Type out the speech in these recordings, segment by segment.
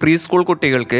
Pre school കുട്ടികൾക്ക്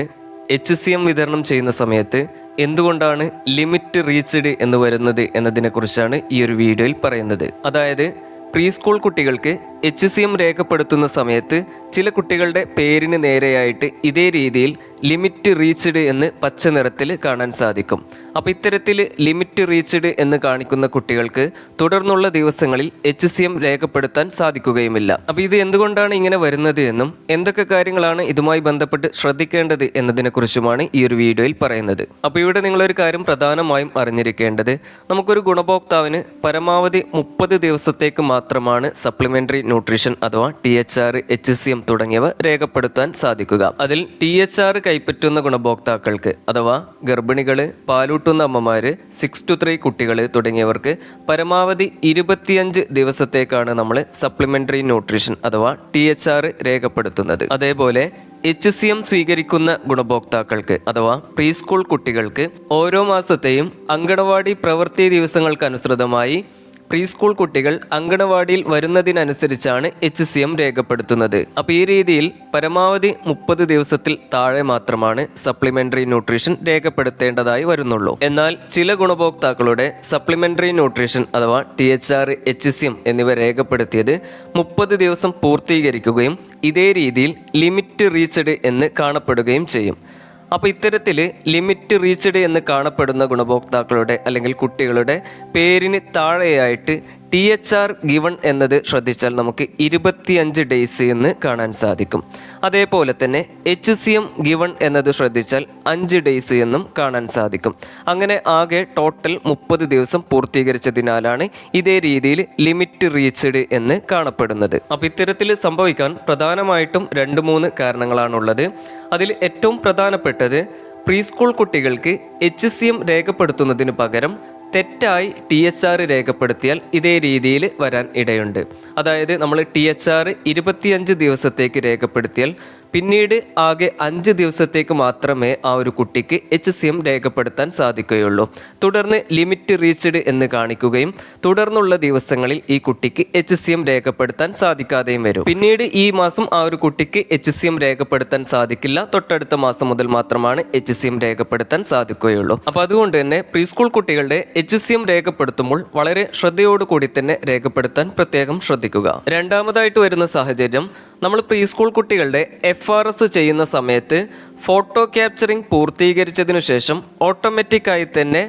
H C M വിതരണം ചെയ്യുന്ന സമയത്ത് എന്തുകൊണ്ടാണ് ലിമിറ്റ് റീച്ച്ഡ് എന്ന് വരുന്നത് എന്നതിനെക്കുറിച്ചാണ് ഈ ഒരു വീഡിയോയിൽ പറയുന്നത്. അതായത് പ്രീ സ്കൂൾ കുട്ടികൾക്ക് എച്ച് സി എം രേഖപ്പെടുത്തുന്ന സമയത്ത് ചില കുട്ടികളുടെ പേരിന് നേരെയായിട്ട് ഇതേ രീതിയിൽ ലിമിറ്റ് റീച്ച്ഡ് എന്ന് പച്ച നിറത്തിൽ കാണാൻ സാധിക്കും. അപ്പോൾ ഇത്തരത്തിൽ ലിമിറ്റ് റീച്ച്ഡ് എന്ന് കാണിക്കുന്ന കുട്ടികൾക്ക് തുടർന്നുള്ള ദിവസങ്ങളിൽ എച്ച് സി എം രേഖപ്പെടുത്താൻ സാധിക്കുകയുമില്ല. അപ്പോൾ ഇത് എന്തുകൊണ്ടാണ് ഇങ്ങനെ വരുന്നത് എന്നും എന്തൊക്കെ കാര്യങ്ങളാണ് ഇതുമായി ബന്ധപ്പെട്ട് ശ്രദ്ധിക്കേണ്ടത് എന്നതിനെക്കുറിച്ചുമാണ് ഈ ഒരു വീഡിയോയിൽ പറയുന്നത്. അപ്പോൾ ഇവിടെ നിങ്ങളൊരു കാര്യം പ്രധാനമായും അറിഞ്ഞിരിക്കേണ്ടത് നമുക്കൊരു ഗുണഭോക്താവിന് പരമാവധി മുപ്പത് ദിവസത്തേക്ക് മാത്രമാണ് സപ്ലിമെന്ററി ന്യൂട്രീഷൻ അഥവാ T H R H C M തുടങ്ങിയവ രേഖപ്പെടുത്താൻ സാധിക്കുക. അതിൽ ടി എച്ച് ആർ കൈപ്പറ്റുന്ന ഗുണഭോക്താക്കൾക്ക് അഥവാ ഗർഭിണികൾ പാലൂട്ടുന്ന അമ്മമാർ സിക്സ് ടു ത്രീ കുട്ടികൾ തുടങ്ങിയവർക്ക് പരമാവധി ഇരുപത്തിയഞ്ച് ദിവസത്തേക്കാണ് നമ്മൾ സപ്ലിമെന്ററി ന്യൂട്രീഷൻ അഥവാ ടി എച്ച് ആർ രേഖപ്പെടുത്തുന്നത്. അതേപോലെ എച്ച് സി എം സ്വീകരിക്കുന്ന ഗുണഭോക്താക്കൾക്ക് അഥവാ പ്രീ സ്കൂൾ കുട്ടികൾക്ക് ഓരോ മാസത്തെയും അങ്കണവാടി പ്രവൃത്തി ദിവസങ്ങൾക്കനുസൃതമായി പ്രീ സ്കൂൾ കുട്ടികൾ അങ്കണവാടിയിൽ വരുന്നതിനനുസരിച്ചാണ് എച്ച് സി എം രേഖപ്പെടുത്തുന്നത്. അപ്പോൾ ഈ രീതിയിൽ പരമാവധി മുപ്പത് ദിവസത്തിൽ താഴെ മാത്രമാണ് സപ്ലിമെന്ററി ന്യൂട്രീഷൻ രേഖപ്പെടുത്തേണ്ടതായി വരുന്നുള്ളൂ. എന്നാൽ ചില ഗുണഭോക്താക്കളുടെ സപ്ലിമെന്ററി ന്യൂട്രീഷൻ അഥവാ T H R H C M എന്നിവ രേഖപ്പെടുത്തിയത് മുപ്പത് ദിവസം പൂർത്തീകരിക്കുകയും ഇതേ രീതിയിൽ ലിമിറ്റ് റീച്ച്ഡ് എന്ന് കാണപ്പെടുകയും ചെയ്യും. അപ്പോൾ ഇത്തരത്തിൽ ലിമിറ്റ് റീച്ച്ഡ് എന്ന് കാണപ്പെടുന്ന ഗുണഭോക്താക്കളുടെ അല്ലെങ്കിൽ കുട്ടികളുടെ പേരിന് താഴെയായിട്ട് ടി എച്ച് ആർ ഗിവൺ എന്നത് ശ്രദ്ധിച്ചാൽ നമുക്ക് ഇരുപത്തിയഞ്ച് ഡേയ്സ് എന്ന് കാണാൻ സാധിക്കും. അതേപോലെ തന്നെ എച്ച് സി എം ഗിവൺ എന്നത് ശ്രദ്ധിച്ചാൽ അഞ്ച് ഡേയ്സ് എന്നും കാണാൻ സാധിക്കും. അങ്ങനെ ആകെ ടോട്ടൽ മുപ്പത് ദിവസം പൂർത്തീകരിച്ചതിനാലാണ് ഇതേ രീതിയിൽ ലിമിറ്റ് റീച്ച്ഡ് എന്ന് കാണപ്പെടുന്നത്. അപ്പോൾ ഇത്തരത്തിൽ സംഭവിക്കാൻ പ്രധാനമായിട്ടും രണ്ട് മൂന്ന് കാരണങ്ങളാണുള്ളത്. അതിൽ ഏറ്റവും പ്രധാനപ്പെട്ടത് പ്രീ സ്കൂൾ കുട്ടികൾക്ക് എച്ച് സി എം രേഖപ്പെടുത്തുന്നതിന് പകരം തെറ്റായി ടി എച്ച് ആർ രേഖപ്പെടുത്തിയാൽ ഇതേ രീതിയിൽ വരാൻ ഇടയുണ്ട്. അതായത് നമ്മൾ ടി എച്ച് ആർ ഇരുപത്തിയഞ്ച് ദിവസത്തേക്ക് രേഖപ്പെടുത്തിയാൽ പിന്നീട് ആകെ അഞ്ച് ദിവസത്തേക്ക് മാത്രമേ ആ ഒരു കുട്ടിക്ക് എച്ച് സി എം രേഖപ്പെടുത്താൻ സാധിക്കുകയുള്ളൂ. തുടർന്ന് ലിമിറ്റ് റീച്ച്ഡ് എന്ന് കാണിക്കുകയും തുടർന്നുള്ള ദിവസങ്ങളിൽ ഈ കുട്ടിക്ക് എച്ച് സി എം രേഖപ്പെടുത്താൻ സാധിക്കാതെയും വരും. പിന്നീട് ഈ മാസം ആ ഒരു കുട്ടിക്ക് എച്ച് സി എം രേഖപ്പെടുത്താൻ സാധിക്കില്ല. തൊട്ടടുത്ത മാസം മുതൽ മാത്രമാണ് എച്ച് സി എം രേഖപ്പെടുത്താൻ സാധിക്കുകയുള്ളൂ. അപ്പോൾ അതുകൊണ്ട് തന്നെ പ്രീ സ്കൂൾ കുട്ടികളുടെ എച്ച് സി എം രേഖപ്പെടുത്തുമ്പോൾ വളരെ ശ്രദ്ധയോടുകൂടി തന്നെ രേഖപ്പെടുത്താൻ പ്രത്യേകം ശ്രദ്ധിക്കുക. രണ്ടാമതായിട്ട് വരുന്ന സാഹചര്യം നമ്മൾ പ്രീ സ്കൂൾ കുട്ടികളുടെ എഫ് ആർ എസ് ചെയ്യുന്ന സമയത്ത് ഫോട്ടോ ക്യാപ്ചറിംഗ് പൂർത്തീകരിച്ചതിനു ശേഷം ഓട്ടോമാറ്റിക്കായി തന്നെ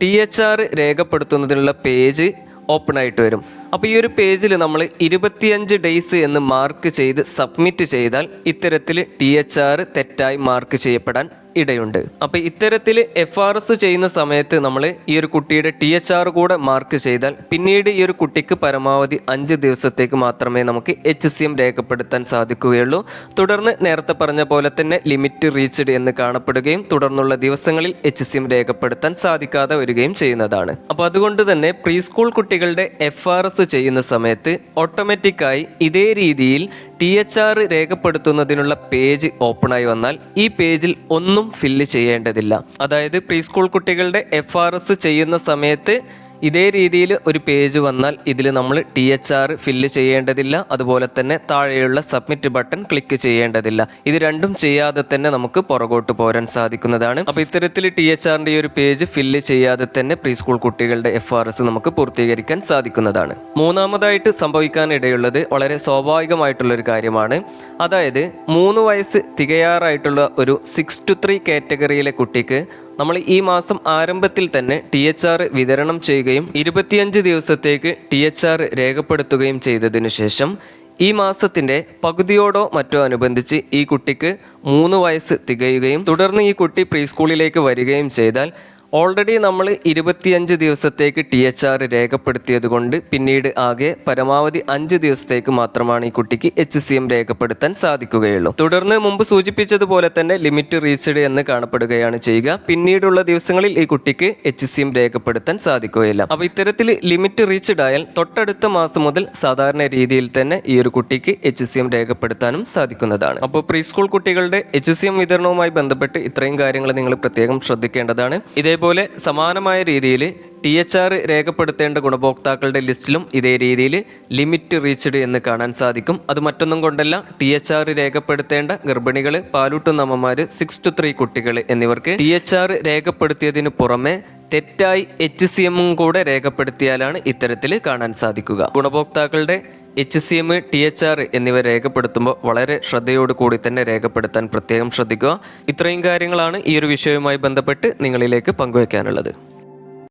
ടി എച്ച് ആർ രേഖപ്പെടുത്തുന്നതിനുള്ള പേജ് ഓപ്പൺ ആയിട്ട് വരും. അപ്പോൾ ഈ ഒരു പേജിൽ നമ്മൾ ഇരുപത്തിയഞ്ച് ഡേയ്സ് എന്ന് മാർക്ക് ചെയ്ത് സബ്മിറ്റ് ചെയ്താൽ ഇത്തരത്തിൽ ടി എച്ച് ആർ തെറ്റായി മാർക്ക് ചെയ്യപ്പെടാൻ ഇടയുണ്ട്. അപ്പോൾ ഇത്തരത്തിൽ എഫ് ആർ എസ് ചെയ്യുന്ന സമയത്ത് നമ്മൾ ഈ ഒരു കുട്ടിയുടെ ടി എച്ച് ആർ കൂടെ മാർക്ക് ചെയ്താൽ പിന്നീട് ഈ ഒരു കുട്ടിക്ക് പരമാവധി അഞ്ച് ദിവസത്തേക്ക് മാത്രമേ നമുക്ക് എച്ച് സി എം രേഖപ്പെടുത്താൻ സാധിക്കുകയുള്ളൂ. തുടർന്ന് നേരത്തെ പറഞ്ഞ പോലെ തന്നെ ലിമിറ്റ് റീച്ച്ഡ് എന്ന് കാണപ്പെടുകയും തുടർന്നുള്ള ദിവസങ്ങളിൽ എച്ച് സി എം രേഖപ്പെടുത്താൻ സാധിക്കാതെ വരികയും ചെയ്യുന്നതാണ്. അപ്പോൾ അതുകൊണ്ട് തന്നെ പ്രീ സ്കൂൾ കുട്ടികളുടെ എഫ് ആർ എസ് ചെയ്യുന്ന സമയത്ത് ഓട്ടോമാറ്റിക്കായി ഇതേ രീതിയിൽ ടി എച്ച് ആർ രേഖപ്പെടുത്തുന്നതിനുള്ള പേജ് ഓപ്പണായി വന്നാൽ ഈ പേജിൽ ഒന്നും ഫില്ല് ചെയ്യേണ്ടതില്ല. അതായത് പ്രീ സ്കൂൾ കുട്ടികളുടെ എഫ് ചെയ്യുന്ന സമയത്ത് ഇതേ രീതിയിൽ ഒരു പേജ് വന്നാൽ ഇതിൽ നമ്മൾ ടി എച്ച് ആർ ഫില്ല് ചെയ്യേണ്ടതില്ല. അതുപോലെ തന്നെ താഴെയുള്ള സബ്മിറ്റ് ബട്ടൺ ക്ലിക്ക് ചെയ്യേണ്ടതില്ല. ഇത് രണ്ടും ചെയ്യാതെ തന്നെ നമുക്ക് പുറകോട്ട് പോരാൻ സാധിക്കുന്നതാണ്. അപ്പോൾ ഇത്തരത്തിൽ ടി എച്ച് ആറിന്റെ ഈ ഒരു പേജ് ഫില്ല് ചെയ്യാതെ തന്നെ പ്രീ സ്കൂൾ കുട്ടികളുടെ എഫ് ആർ എസ് നമുക്ക് പൂർത്തീകരിക്കാൻ സാധിക്കുന്നതാണ്. മൂന്നാമതായിട്ട് സംഭവിക്കാൻ ഇടയുള്ളത് വളരെ സ്വാഭാവികമായിട്ടുള്ള ഒരു കാര്യമാണ്. അതായത് മൂന്ന് വയസ്സ് തികയാറായിട്ടുള്ള ഒരു സിക്സ് ടു ത്രീ കാറ്റഗറിയിലെ കുട്ടിക്ക് നമ്മൾ ഈ മാസം ആരംഭത്തിൽ തന്നെ ടി എച്ച് ആർ വിതരണം ചെയ്യുകയും ഇരുപത്തിയഞ്ച് ദിവസത്തേക്ക് ടി എച്ച് ആർ രേഖപ്പെടുത്തുകയും ചെയ്തതിനു ശേഷം ഈ മാസത്തിന്റെ പകുതിയോടോ മറ്റോ അനുബന്ധിച്ച് ഈ കുട്ടിക്ക് മൂന്ന് വയസ്സ് തികയുകയും തുടർന്ന് ഈ കുട്ടി പ്രീ സ്കൂളിലേക്ക് വരികയും ചെയ്താൽ ഓൾറെഡി നമ്മൾ ഇരുപത്തിയഞ്ച് ദിവസത്തേക്ക് ടി എച്ച് ആർ രേഖപ്പെടുത്തിയത് കൊണ്ട് പിന്നീട് ആകെ പരമാവധി അഞ്ച് ദിവസത്തേക്ക് മാത്രമാണ് ഈ കുട്ടിക്ക് എച്ച് സി എം രേഖപ്പെടുത്താൻ സാധിക്കുകയുള്ളൂ. തുടർന്ന് മുമ്പ് സൂചിപ്പിച്ചതുപോലെ തന്നെ ലിമിറ്റ് റീച്ച്ഡ് എന്ന് കാണപ്പെടുകയാണ് ചെയ്യുക. പിന്നീടുള്ള ദിവസങ്ങളിൽ ഈ കുട്ടിക്ക് എച്ച് സി എം രേഖപ്പെടുത്താൻ സാധിക്കുകയില്ല. അപ്പോൾ ഇത്തരത്തിൽ ലിമിറ്റ് റീച്ച്ഡ് ആയാൽ തൊട്ടടുത്ത മാസം മുതൽ സാധാരണ രീതിയിൽ തന്നെ ഈ ഒരു കുട്ടിക്ക് എച്ച് സി എം രേഖപ്പെടുത്താനും സാധിക്കുന്നതാണ്. അപ്പോൾ പ്രീ സ്കൂൾ കുട്ടികളുടെ എച്ച് സി എം വിതരണവുമായി ബന്ധപ്പെട്ട് ഇത്രയും കാര്യങ്ങൾ നിങ്ങൾ പ്രത്യേകം ശ്രദ്ധിക്കേണ്ടതാണ്. ഇതേപോലെ അതേപോലെ സമാനമായ രീതിയിൽ ടി എച്ച് ആർ രേഖപ്പെടുത്തേണ്ട ഗുണഭോക്താക്കളുടെ ലിസ്റ്റിലും ഇതേ രീതിയിൽ ലിമിറ്റ് റീച്ച്ഡ് എന്ന് കാണാൻ സാധിക്കും. അത് മറ്റൊന്നും കൊണ്ടല്ല ടി എച്ച് ആർ രേഖപ്പെടുത്തേണ്ട ഗർഭിണികൾ പാലൂട്ടുന്ന അമ്മമാർ സിക്സ് ടു ത്രീ കുട്ടികൾ എന്നിവർക്ക് ടി എച്ച് ആർ രേഖപ്പെടുത്തിയതിന് പുറമെ തെറ്റായി എച്ച് സി എമ്മും കൂടെ രേഖപ്പെടുത്തിയാലാണ് ഇത്തരത്തിൽ കാണാൻ സാധിക്കുക. ഗുണഭോക്താക്കളുടെ H C M T H R എന്നിവ രേഖപ്പെടുത്തുമ്പോൾ വളരെ ശ്രദ്ധയോട് കൂടി തന്നെ രേഖപ്പെടുത്താൻ പ്രത്യേകം ശ്രദ്ധിക്കുക. ഇത്രയും കാര്യങ്ങളാണ് ഈ ഒരു വിഷയവുമായി ബന്ധപ്പെട്ട് നിങ്ങളിലേക്ക് പങ്കുവയ്ക്കാനുള്ളത്.